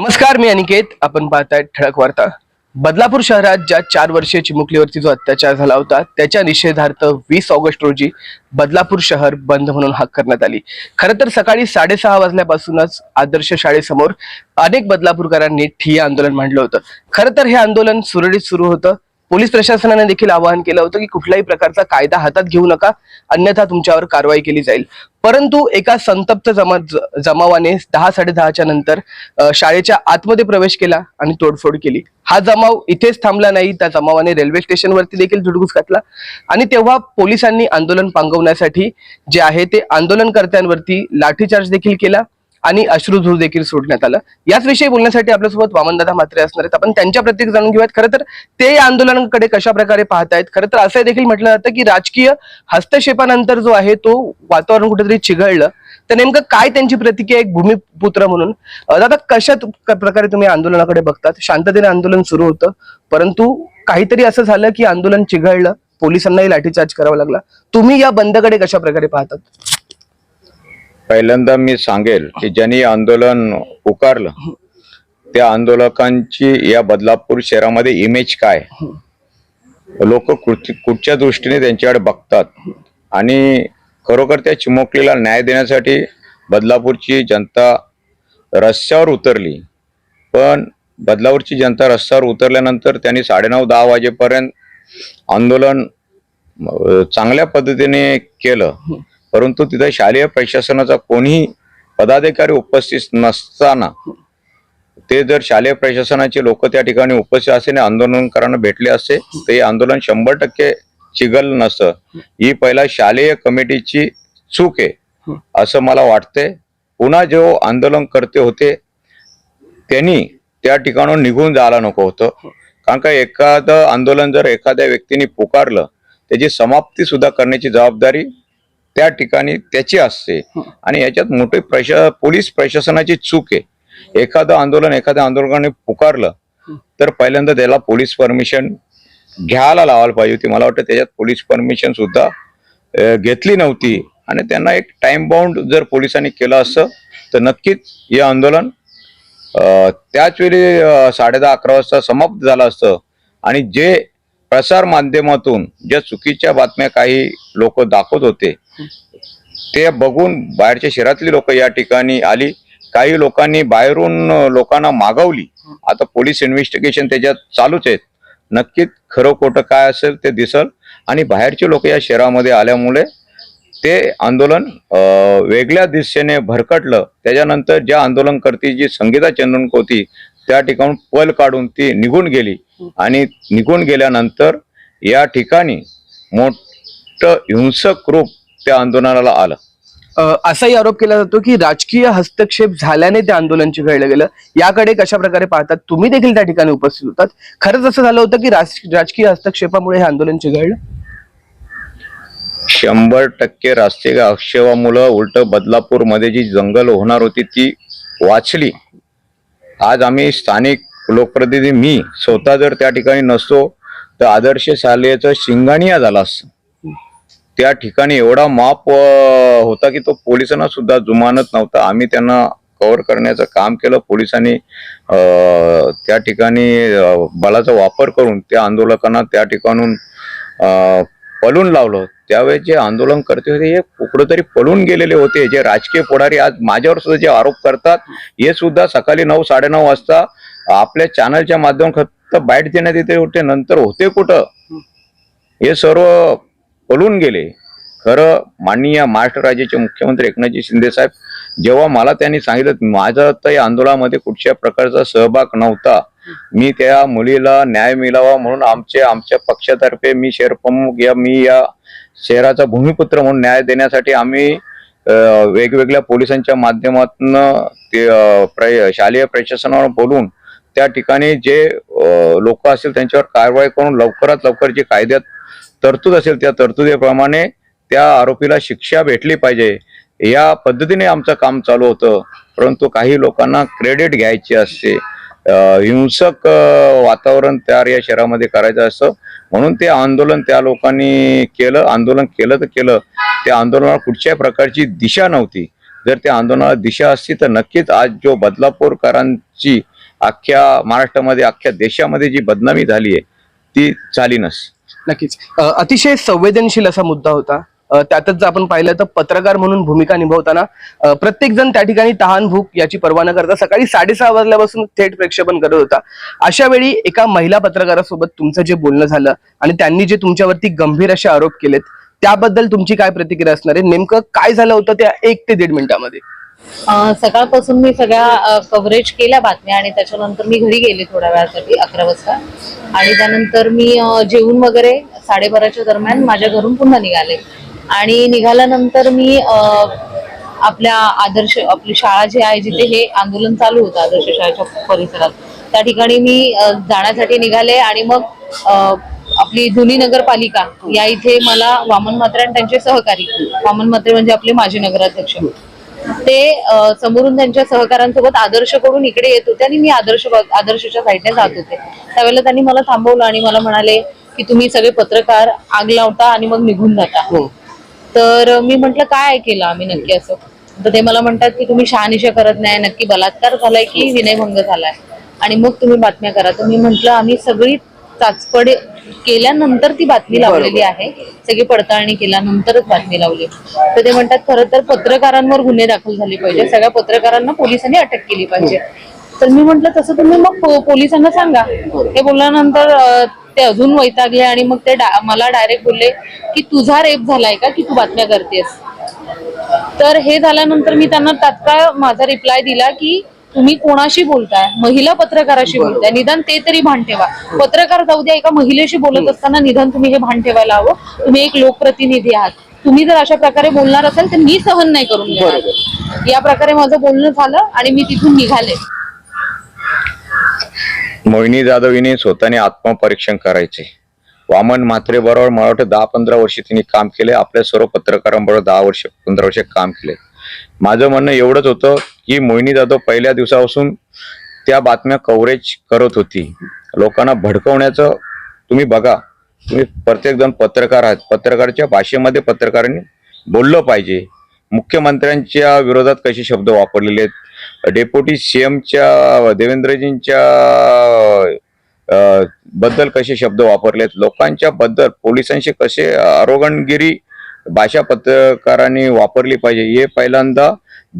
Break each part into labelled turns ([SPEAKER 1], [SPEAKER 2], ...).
[SPEAKER 1] नमस्कार मी अनिकेत. आपण पाहताय ठळक वार्ता. बदलापूर शहरात ज्या चार वर्षीय चिमुकलीवरती जो अत्याचार झाला होता त्याच्या निषेधार्थ वीस ऑगस्ट रोजी बदलापूर शहर बंद म्हणून हाक करण्यात आली. खरं तर सकाळी साडेसहा वाजल्यापासूनच आदर्श शाळेसमोर अनेक बदलापूरकरांनी ठिय्या आंदोलन मांडलं होतं. खरं तर हे आंदोलन सुरळीत सुरू होतं पोलीस प्रशासनाने देखील आवाहन केलं होतं की कुठल्याही प्रकारचा कायदा हातात घेऊ नका अन्यथा तुमच्यावर कारवाई केली जाईल. परंतु एका संतप्त जमा जमावाने दहा साडे दहाच्या नंतर शाळेच्या आतमध्ये प्रवेश केला आणि तोडफोड केली. हा जमाव इथेच थांबला नाही त्या जमावाने रेल्वे स्टेशनवरती देखील धुडगूस घातला आणि तेव्हा पोलिसांनी आंदोलन पांगवण्यासाठी जे आहे ते आंदोलनकर्त्यांवरती लाठीचार्ज देखील केला. आणि अश्रुधूर देखील सोडण्यात आलं. याच विषयी बोलण्यासाठी आपल्यासोबत वामनदादा म्हात्रे असणार आहेत. आपण त्यांच्या प्रत्येक जाणून घेऊयात. खरं तर ते या आंदोलनाकडे कशा प्रकारे पाहतायत? खरं तर असं देखील म्हटलं जातं की राजकीय हस्तक्षेपानंतर जो आहे तो वातावरण कुठेतरी चिघळलं. तर नेमकं काय त्यांची प्रतिक्रिया एक भूमिपुत्र म्हणून. दादा कशा प्रकारे तुम्ही आंदोलनाकडे बघतात? शांततेने आंदोलन सुरू होतं. परंतु काहीतरी असं झालं की आंदोलन चिघळलं. पोलिसांनाही लाठीचार्ज करावा लागला. तुम्ही या बंदकडे कशा प्रकारे पाहतात?
[SPEAKER 2] पहिल्यांदा मी सांगेल की ज्यांनी आंदोलन पुकारलं त्या आंदोलकांची या बदलापूर शहरामध्ये इमेज काय? लोक कुठच्या दृष्टीने त्यांच्याकडे बघतात? आणि खरोखर त्या चिमुकलीला न्याय देण्यासाठी बदलापूरची जनता रस्त्यावर उतरली. पण बदलापूरची जनता रस्त्यावर उतरल्यानंतर त्यांनी साडेनऊ दहा वाजेपर्यंत आंदोलन चांगल्या पद्धतीने केलं. परंतु तिथे शालेय प्रशासनाचा कोणीही पदाधिकारी उपस्थित नसताना ते जर शालेय प्रशासनाचे लोक त्या ठिकाणी उपस्थित असणे आंदोलनकारांना भेटले असते ते आंदोलन शंभर टक्के चिघल नसतं. ही पहिला शालेय कमिटीची चूक आहे असं मला वाटतंय. पुन्हा जो आंदोलन करते होते त्यांनी त्या ठिकाणून निघून जायला नको होतं. कारण का एखादं आंदोलन जर एखाद्या व्यक्तीने पुकारलं त्याची समाप्ती सुद्धा करण्याची जबाबदारी त्या ठिकाणी त्याची असते. आणि याच्यात मोठी प्रशा पोलीस प्रशासनाची चूक आहे. एखादं आंदोलन एखाद्या आंदोलकाने पुकारलं तर पहिल्यांदा त्याला पोलीस परमिशन घ्यायला लावायला पाहिजे होती. मला वाटतं त्याच्यात पोलीस परमिशन सुद्धा घेतली नव्हती. आणि त्यांना एक टाइम बाउंड जर पोलिसांनी केलं असतं तर नक्कीच हे आंदोलन त्याच वेळी अं, साडेदहा अकरा वाजता समाप्त झालं असतं. आणि जे प्रसार माध्यमातून ज्या चुकीच्या बातम्या काही लोक दाखवत होते ते बघून बाहेरच्या शहरातली लोक या ठिकाणी आली. काही लोकांनी बाहेरून लोकांना मागवली. आता पोलीस इन्व्हेस्टिगेशन त्याच्यात चालूच आहेत. नक्कीच खरं खोटं काय असेल ते दिसल. आणि बाहेरचे लोक या शहरामध्ये आल्यामुळे ते आंदोलन वेगळ्या दिशेने भरकटलं. त्याच्यानंतर ज्या आंदोलनकर्ती जी संगीता चंद्रनक होती त्या ठिकाणून पल काढून ती निघून गेली. आणि निघून गेल्यानंतर या ठिकाणी मोठं हिंसक रूप त्या आंदोलनाला आलं.
[SPEAKER 1] असाही आरोप केला जातो की राजकीय हस्तक्षेप झाल्याने ते आंदोलन चिघळलं गेलं याकडे कशा प्रकारे पाहतात? तुम्ही देखील त्या ठिकाणी उपस्थित होतात. खरंच असं झालं होतं की राज- राजकीय हस्तक्षेपामुळे हे आंदोलन चिघळलं
[SPEAKER 2] शंभर टक्के राष्ट्रीय आक्षेपामुळं उलट बदलापूरमध्ये जी जंगल होणार होती ती वाचली. आज आम्ही स्थानिक लोकप्रतिनिधी मी स्वतः जर त्या ठिकाणी नसतो तर आदर्श शालेचं शिंगाणिया झाला असतं. त्या ठिकाणी एवढा माप होता की तो पोलिसांना सुद्धा जुमानत नव्हता. आम्ही त्यांना कव्हर करण्याचं काम केलं. पोलिसांनी त्या ठिकाणी बलाचा वापर करून त्या आंदोलकांना त्या ठिकाणून पळून लावलं. त्यावेळेस जे आंदोलन करते होते हे कुठंतरी पळून गेलेले होते. जे राजकीय पुढारी आज माझ्यावर सुद्धा जे आरोप करतात हे सुद्धा सकाळी नऊ साडेनऊ वाजता आपल्या चॅनलच्या माध्यम फक्त बाईट देण्यात येते होते नंतर होते कुठं? हे सर्व पळून गेले. खरं माननीय महाराष्ट्र राज्याचे मुख्यमंत्री एकनाथजी शिंदे साहेब जेव्हा मला त्यांनी सांगितलं माझा तर या आंदोलनामध्ये कुठच्या प्रकारचा सहभाग नव्हता. मी त्या मुलीला न्याय मिळावा म्हणून आमचे आमच्या पक्षातर्फे मी शेरप्रमुख या मी या शहराचा भूमिपुत्र म्हणून न्याय देण्यासाठी आम्ही वेगवेगळ्या पोलिसांच्या माध्यमातून ते प्र- शालेय प्रशासनावर बोलून त्या ठिकाणी जे लोक असेल त्यांच्यावर कारवाई करून लवकरात लवकर जे कायद्यात तरतूद असेल त्या तरतुदीप्रमाणे त्या आरोपीला शिक्षा भेटली पाहिजे. या पद्धतीने आमचं काम चालू होतं. परंतु काही लोकांना क्रेडिट घ्यायचे असते. हिंसक वातावरण तयार या शहरामध्ये करायचं असतं. म्हणून ते आंदोलन त्या लोकांनी केलं. आंदोलन केलं तर केलं. त्या आंदोलनाला कुठच्याही प्रकारची दिशा नव्हती. जर त्या आंदोलनाला दिशा असती तर नक्कीच आज जो बदलापूरकरांची अख्ख्या महाराष्ट्रामध्ये अख्ख्या देशामध्ये जी बदनामी झाली आहे ती झाली नस.
[SPEAKER 1] नक्कीच. अतिशय संवेदनशील असा मुद्दा होता. त्यातच जर आपण पाहिलं तर पत्रकार म्हणून भूमिका निभावताना प्रत्येक जण त्या ठिकाणी तहान भूक याची पर्वा न करता सकाळी साडेसहा वाजल्यापासून थेट प्रेक्षेपण करत होता. अशा वेळी एका महिला पत्रकारासोबत तुमचं जे बोलणं झालं आणि त्यांनी जे तुमच्यावरती गंभीर असे आरोप केलेत त्याबद्दल तुमची काय प्रतिक्रिया असणार आहे? नेमकं काय झालं होतं त्या एक ते दीड मिनिटामध्ये?
[SPEAKER 3] सकाळपासून मी सगळ्या कव्हरेज केल्या बातम्या आणि त्याच्यानंतर मी घरी गेले थोड्या वेळासाठी अकरा वाजता. आणि त्यानंतर मी जेवून वगैरे साडेबाराच्या दरम्यान माझ्या घरून पुन्हा निघाले. आणि निघाल्यानंतर मी आपल्या आदर्श आपली शाळा जी आहे जिथे हे आंदोलन चालू होतं आदर्श शाळेच्या परिसरात त्या ठिकाणी मी जाण्यासाठी निघाले आणि मग आपली जुनी नगरपालिका या इथे मला वामन म्हात्रे आणि त्यांचे सहकारी वामन म्हात्रे म्हणजे आपले माजी नगराध्यक्ष ते समोरून त्यांच्या सहकाऱ्यांसोबत आदर्श करून इकडे येत होते आणि मी आदर्श आदर्शच्या साईडने जात होते. त्यावेळेला त्यांनी मला थांबवलं आणि मला म्हणाले की तुम्ही सगळे पत्रकार आग लावता आणि मग निघून जाता.
[SPEAKER 1] हो.
[SPEAKER 3] तर मी म्हंटल काय केलं आम्ही नक्की असं? तर ते मला म्हणतात की तुम्ही शहानिशा करत नाही नक्की बलात्कार झालाय की विनयभंग झालाय? आणि मग तुम्ही बातम्या करा. तर मी म्हंटल आम्ही सगळी चाचपड केल्यानंतर ती बातमी लावलेली आहे. सगळी पडताळणी केल्यानंतरच बातमी लावली. तर ते म्हणतात खरं तर पत्रकारांवर गुन्हे दाखल झाले पाहिजे. सगळ्या पत्रकारांना पोलिसांनी अटक केली पाहिजे. तर मी म्हंटल तसं तुम्ही मग पोलिसांना सांगा. हे बोलल्यानंतर ते अजून वैतागले आणि मग ते डा- मला डायरेक्ट बोलले की तुझा रेप झालाय का? की तू बातम्या करतेस? तर हे झाल्यानंतर मी त्यांना तात्काळ माझा रिप्लाय दिला की तुम्ही कोणाशी बोलताय? महिला पत्रकाराशी बोलताय. निदान ते तरी भान ठेवा. पत्रकार जाऊ द्या एका महिलेशी बोलत असताना निदान तुम्ही हे भान ठेवायला हवं. तुम्ही एक लोकप्रतिनिधी आहात. तुम्ही जर अशा प्रकारे बोलणार असाल तर मी सहन नाही करून घेणार. या प्रकारे माझं बोलणं झालं आणि मी तिथून निघाले.
[SPEAKER 2] मोहिनी जाधव हिने स्वतःने आत्मपरीक्षण करायचे. वामन म्हात्रे बरोबर मला वाटतं दहा पंधरा वर्ष तिने काम केले. आपल्या सर्व पत्रकारांबरोबर दहा वर्ष पंधरा वर्ष काम केले. माझं म्हणणं एवढंच होतं की मोहिनी जाधव पहिल्या दिवसापासून त्या बातम्या कव्हरेज करत होती. लोकांना भडकवण्याचं तुम्ही बघा. तुम्ही प्रत्येक जण पत्रकार आहात. पत्रकारच्या भाषेमध्ये पत्रकारांनी बोललं पाहिजे. मुख्यमंत्र्यांच्या विरोधात कसे शब्द वापरलेले आहेत? डेप्युटी सीएमच्या देवेंद्रजींच्या बद्दल कसे शब्द वापरलेत? लोकांच्या बद्दल पोलिसांशी कसे आरोगणगिरी भाषा पत्रकारांनी वापरली पाहिजे. हे पहिल्यांदा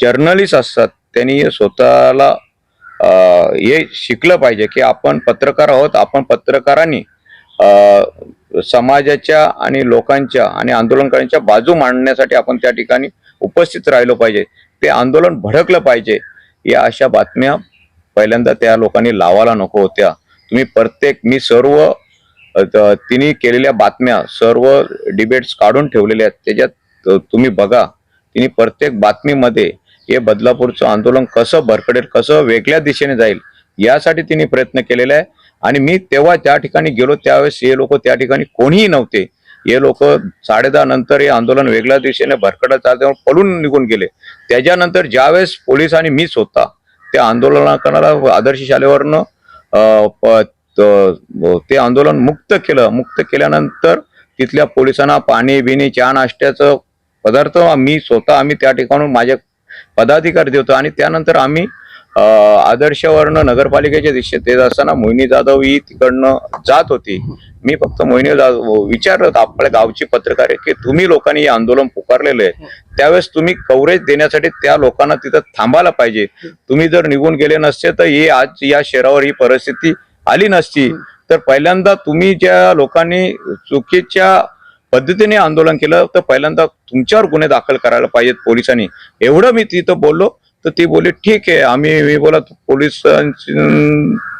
[SPEAKER 2] जर्नलिस्ट असतात. त्यांनी हे स्वतःला हे शिकलं पाहिजे की आपण पत्रकार आहोत. आपण पत्रकारांनी समाजाच्या आणि लोकांच्या आणि आंदोलनकारांच्या बाजू मांडण्यासाठी आपण त्या ठिकाणी उपस्थित राहिलो पाहिजे. ते आंदोलन भडकलं पाहिजे. या अशा बातम्या पहिल्यांदा त्या लोकांनी लावायला नको होत्या. तुम्ही प्रत्येक मी सर्व तिने केलेल्या बातम्या सर्व डिबेट्स काढून ठेवलेल्या आहेत. त्याच्यात तुम्ही बघा तिने प्रत्येक बातमीमध्ये हे बदलापूरचं आंदोलन कसं भरकडेल कसं वेगळ्या दिशेने जाईल यासाठी तिने प्रयत्न केलेला आहे. आणि मी तेव्हा त्या ठिकाणी गेलो त्यावेळेस हे लोक त्या ठिकाणी कोणीही नव्हते. हे लोक साडेदहा नंतर हे आंदोलन वेगळ्या दिशेने भरकडत चालते पळून निघून गेले. त्याच्यानंतर ज्यावेळेस पोलीस आणि मीच होता त्या आंदोलनाला आदर्श शालेवरनं प- ते आंदोलन मुक्त केलं. मुक्त केल्यानंतर तिथल्या पोलिसांना पाणी बिणी चहा नाश्त्याचं पदार्थ मी स्वतः आम्ही त्या ठिकाणून माझे पदाधिकारी देतो. आणि त्यानंतर आम्ही आदर्शवर्ण नगरपालिकेच्या दिशेत येत असताना मोहिनी जाधव ही तिकडनं जात होती. मी फक्त मोहिनी जाधव विचारलं आपल्या गावची पत्रकार आहे की तुम्ही लोकांनी हे आंदोलन पुकारलेलं आहे? त्यावेळेस तुम्ही कव्हरेज देण्यासाठी त्या लोकांना तिथं थांबायला पाहिजे. तुम्ही जर निघून गेले नसते तर ही आज या शहरावर ही परिस्थिती आली नसती. तर पहिल्यांदा तुम्ही ज्या लोकांनी चुकीच्या पद्धतीने आंदोलन केलं तर पहिल्यांदा तुमच्यावर गुन्हे दाखल करायला पाहिजेत पोलिसांनी. एवढं मी तिथं बोललो तर ती बोलली ठीक आहे आम्ही मी बोला पोलीस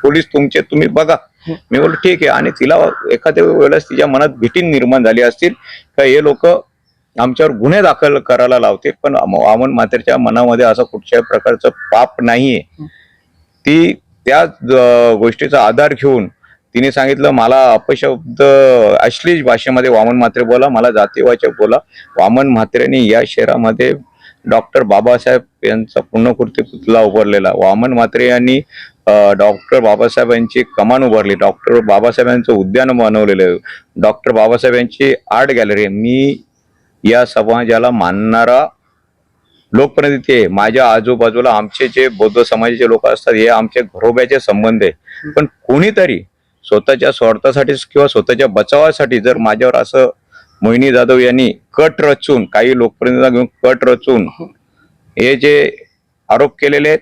[SPEAKER 2] पोलीस तुमचे तुम्ही बघा. मी बोललो ठीक आहे. आणि तिला एखाद्या वेळेस तिच्या मनात भीती निर्माण झाली असतील का हे लोक आमच्यावर गुन्हे दाखल करायला लावते पण वामन मातेच्या मनामध्ये असं कुठच्याही प्रकारचं पाप नाहीये. ती त्या गोष्टीचा आधार घेऊन तिने सांगितलं मला अपशब्द अश्लील भाषेमध्ये वामन म्हात्रे बोला मला जातीवाचक बोला. वामन म्हात्रेने या शहरामध्ये डॉक्टर बाबासाहेब यांचा पूर्णकृती पुतला उभारलेला. वामन म्हात्रे यांनी डॉक्टर बाबासाहेब यांची कमान उभारली. डॉक्टर बाबासाहेब यांचं उद्यान बनवलेलं आहे. डॉक्टर बाबासाहेब यांची आर्ट गॅलरी मी या समाजाला मानणारा लोकप्रतिनिधी माझ्या आजूबाजूला आमचे जे बौद्ध समाजाचे लोक असतात हे आमचे घरोब्याचे संबंध आहे. पण कोणीतरी स्वतःच्या स्वार्थासाठी किंवा स्वतःच्या बचावासाठी जर माझ्यावर असं मोहिनी जाधव यांनी कट रचून काही लोकप्रतिनिधी घेऊन कट रचून हे जे आरोप केलेले आहेत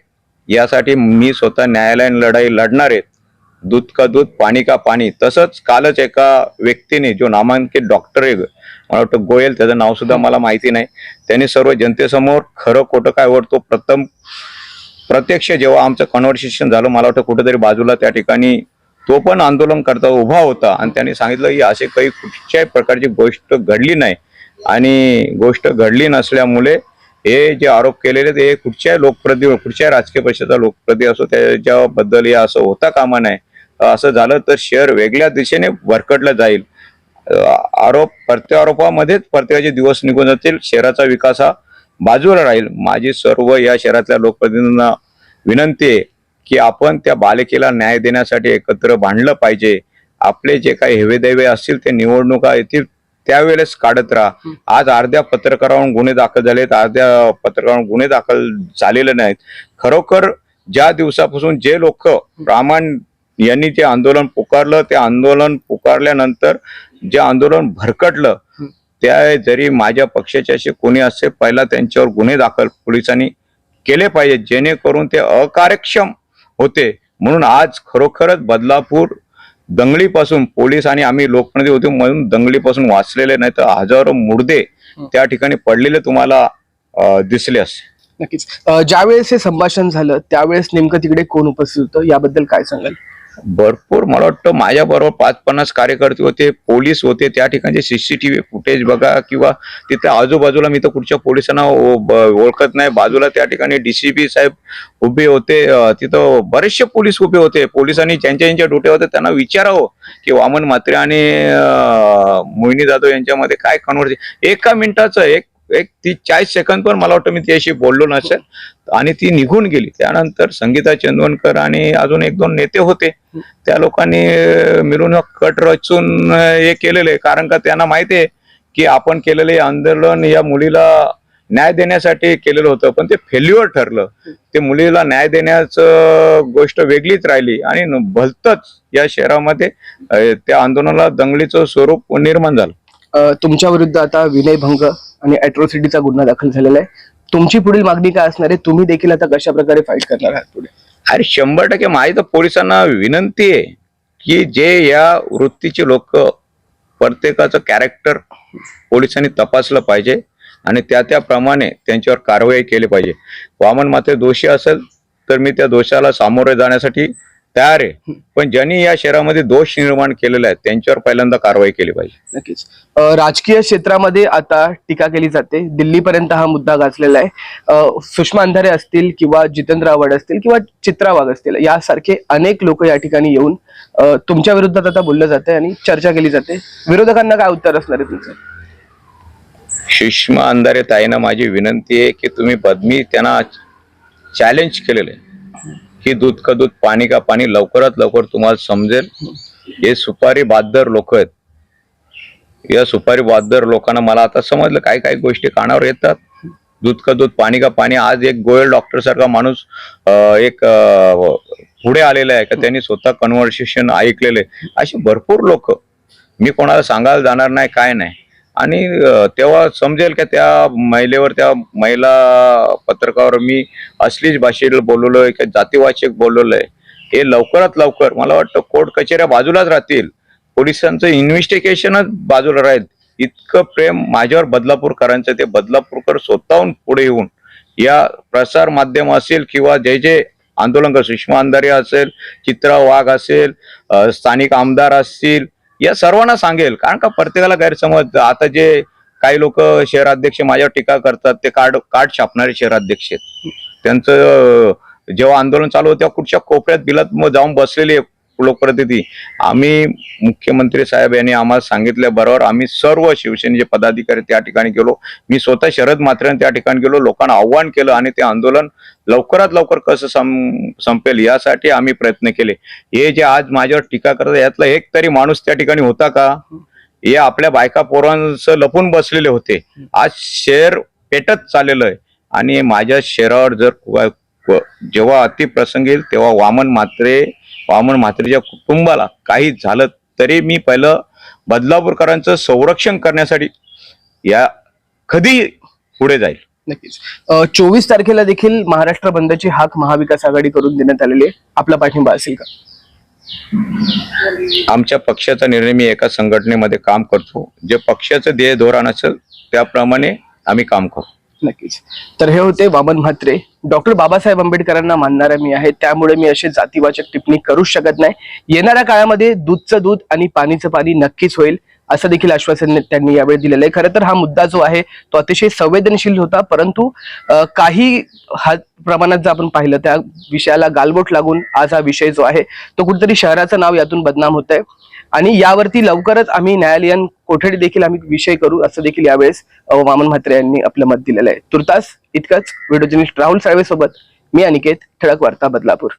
[SPEAKER 2] यासाठी मी स्वतः न्यायालयीन लढाई लढणार आहेत दूध का दूध पाणी का पाणी. तसंच कालच एका व्यक्तीने जो नामांकित डॉक्टर आहे मला वाटतं गोयल त्याचं नाव सुद्धा मला माहिती नाही. त्यांनी सर्व जनतेसमोर खरं खोटं काय वाटतो प्रथम प्रत्यक्ष जेव्हा आमचं कॉन्व्हर्सेशन झालं मला वाटतं कुठेतरी बाजूला त्या ठिकाणी तो पण आंदोलन करता उभा होता आणि त्यांनी सांगितलं की असे काही कुठच्याही प्रकारची गोष्ट घडली नाही. आणि गोष्ट घडली नसल्यामुळे हे जे आरोप केलेले ते कुठच्याही लोकप्रति कुठच्याही राजकीय पक्षाचा लोकप्रति असो त्याच्याबद्दल हे असं होता कामा नाही असं झालं तर शहर वेगळ्या दिशेने भरकटलं जाईल. आरोप प्रत्यारोपामध्येच प्रत्येकाचे दिवस निघून जातील. शहराचा विकास हा बाजूला राहील. माझी सर्व या शहरातल्या लोकप्रतिनिधींना विनंती आहे की आपण त्या बालिकेला न्याय देण्यासाठी एकत्र बांधलं पाहिजे. आपले जे काही हेवेदेवे असतील ते निवडणुका येतील त्यावेळेस काढत राहा. आज अर्ध्या पत्रकारावर गुन्हे दाखल झालेत अर्ध्या पत्रकारावर गुन्हे दाखल झालेले नाहीत. खरोखर ज्या दिवसापासून जे लोक प्रामाण यांनी ते आंदोलन पुकारलं ते आंदोलन पुकारल्यानंतर जे आंदोलन भरकटलं त्या जरी माझ्या पक्षाचे असे कोणी असे पहिला त्यांच्यावर गुन्हे दाखल पोलिसांनी केले पाहिजे जेणेकरून ते अकार्यक्षम होते. म्हणून आज खरोखरच बदलापूर दंगलीपासून पोलीस आणि आम्ही लोकप्रतिनिधी होते म्हणून दंगलीपासून वाचलेले नाही तर हजारो मुर्दे त्या ठिकाणी पडलेले तुम्हाला दिसले असते
[SPEAKER 1] नक्कीच. ज्यावेळेस हे संभाषण झालं त्यावेळेस नेमकं तिकडे कोण उपस्थित होतं? याबद्दल काय सांगाल?
[SPEAKER 2] भरपूर मला वाटतं माझ्याबरोबर पाच पन्नास कार्यकर्ते होते पोलीस होते त्या ठिकाणचे सीसीटीव्ही फुटेज बघा किंवा तिथे आजूबाजूला मी तर कुठच्या पोलिसांना ओळखत नाही. बाजूला त्या ठिकाणी डीसीपी साहेब उभे होते तिथं बरेचसे पोलीस उभे होते. पोलिसांनी ज्यांच्या ज्यांच्या डोटे होते त्यांना विचारावं की वामन म्हात्रे आणि मोहिनी जाधव यांच्यामध्ये काय कन्व्हर्सेशन एका मिनिटाचं एक एक तीस चाळीस सेकंद पण मला वाटतं मी त्याशी बोललो नसेल. आणि ती निघून गेली. त्यानंतर संगीता चंदवणकर आणि अजून एक दोन नेते होते. त्या लोकांनी मिळून कट रचून हे केलेले. आहे. कारण का त्यांना माहिती आहे की आपण केलेले आंदोलन या मुलीला न्याय देण्यासाठी केलेलं होतं. पण ते फेल्युअर ठरलं. ते मुलीला न्याय देण्याचं गोष्ट वेगळीच राहिली. आणि भलतच या शहरामध्ये त्या आंदोलनाला दंगलीचं स्वरूप निर्माण झालं.
[SPEAKER 1] तुमच्या विरुद्ध आता विनयभंग आणि अॅट्रॉसिटीचा गुन्हा दाखल झालेला आहे. तुमची पुढील मागणी काय असणार आहे? तुम्ही देखील आता कशा प्रकारे फाईट करणार आहात पुढे?
[SPEAKER 2] अरे शंभर टक्के माझी तर पोलिसांना विनंती आहे की जे या वृत्तीचे लोक प्रत्येकाचं कॅरेक्टर पोलिसांनी तपासलं पाहिजे आणि त्या त्याप्रमाणे त्यांच्यावर कारवाई केली पाहिजे. वामन मात्र दोषी असेल तर मी त्या दोषाला सामोरे जाण्यासाठी तयार आहे. पण ज्यांनी या शहरामध्ये दोष निर्माण केलेला आहे त्यांच्यावर पहिल्यांदा कारवाई केली पाहिजे.
[SPEAKER 1] नक्कीच. राजकीय क्षेत्रामध्ये आता टीका केली जाते. दिल्लीपर्यंत हा मुद्दा गाजलेला आहे. सुषमा अंधारे असतील किंवा जितेंद्र आव्हाड असतील किंवा चित्रा वाघ असतील यासारखे अनेक लोक या ठिकाणी येऊन तुमच्या विरोधात आता बोललं जाते आणि चर्चा केली जाते. विरोधकांना काय उत्तर असणार आहे तुमचं?
[SPEAKER 2] सुषमा अंधारे ताईंना माझी विनंती आहे की तुम्ही बदमी त्यांना चॅलेंज केलेलं आहे. की दूध का दूध पाणी का पाणी लवकरात लवकर तुम्हाला समजेल. हे सुपारी बादर लोक आहेत. या सुपारी बादर लोकांना मला आता समजलं काय काय गोष्टी कानावर येतात. दूध का दूध पाणी का पाणी आज एक गोयल डॉक्टर सारखा माणूस एक पुढे आलेला आहे का त्यांनी स्वतः कन्व्हर्सेशन ऐकलेले. असे भरपूर लोक. मी कोणाला सांगायला जाणार नाही काय नाही. आणि तेव्हा समजेल का त्या महिलेवर त्या महिला पत्रकावर मी असलीच भाषेत बोलवलं आहे किंवा जातीवाचक बोलवलं आहे हे लवकरात लवकर मला वाटतं कोर्ट कचेऱ्या बाजूलाच राहतील. पोलिसांचं इन्व्हेस्टिगेशनच बाजूला राहील. इतकं प्रेम माझ्यावर बदलापूरकरांचं ते बदलापूरकर स्वतःहून पुढे येऊन या प्रसार माध्यम असेल किंवा जे जे आंदोलन सुषमा अंधारे असेल चित्रा वाघ असेल स्थानिक आमदार असतील या सर्वांना सांगेल. कारण का प्रत्येकाला गैरसमज आता जे काही लोक शहराध्यक्ष माझ्यावर टीका करतात ते कार्ड कार्ड छापणारे शहराध्यक्ष आहेत. त्यांचं जेव्हा आंदोलन चालू होतं तेव्हा कुठच्या कोपऱ्यात बिलात मग जाऊन बसलेले लोकप्रतिनिधी आम्ही मुख्यमंत्री साहेब यांनी आम्हाला सांगितल्याबरोबर आम्ही सर्व शिवसेनेचे पदाधिकारी त्या ठिकाणी गेलो. मी स्वतः शरद मात्रेने त्या ठिकाणी गेलो. लोकांना आव्हान केलं आणि ते आंदोलन लवकरात लवकर कसं सं संपेल यासाठी आम्ही प्रयत्न केले. हे जे आज माझ्यावर टीका करत यातला एक तरी माणूस त्या ठिकाणी होता का? हे आपल्या बायका पोरांचं लपून बसलेले होते. आज शेअर पेटत चाललेलं आहे. आणि माझ्या शहरावर जर जेव्हा अतिप्रसंग येईल तेव्हा वामन मात्रे वामन म्हात्रेच्या कुटुंबाला काही झालं तरी मी पहिलं बदलापूरकरांचं संरक्षण करण्यासाठी या कधी पुढे जाईल?
[SPEAKER 1] नक्कीच. चोवीस तारखेला देखील महाराष्ट्र बंदची हाक महाविकास आघाडी करून देण्यात आलेली आहे. आपला पाठिंबा असेल का?
[SPEAKER 2] आमच्या पक्षाचा निर्णय मी एका संघटनेमध्ये काम करतो. जे पक्षाचं ध्येय धोरण असेल त्याप्रमाणे आम्ही काम करू.
[SPEAKER 1] नक्कीच. तर हे होते वामन म्हात्रे. डॉक्टर बाबासाहेब आंबेडकरांना मानणारा मी आहे. त्यामुळे मी असे जातीवाचक टिप्पणी करूच शकत नाही. येणाऱ्या काळामध्ये दूधचं दूध आणि पाणीचं पाणी नक्कीच होईल असं देखील आश्वासन त्यांनी यावेळी दिलेलं आहे. खरं तर हा मुद्दा जो आहे तो अतिशय संवेदनशील होता. परंतु काही हा प्रमाणात जर आपण पाहिलं त्या विषयाला गालबोट लागून आज हा विषय जो आहे तो कुठेतरी शहराचं नाव यातून बदनाम होत आहे आणि यावरती लवकरच आम्ही न्यायालयीन कोठडी देखील आम्ही विषय करू असं देखील यावेळेस वामन म्हात्रे यांनी आपलं मत दिलेलं आहे. तुर्तास इतकंच. व्हिडिओ जर्नलिस्ट राहुल साळवे सोबत मी अनिकेत ठळक वार्ता बदलापूर.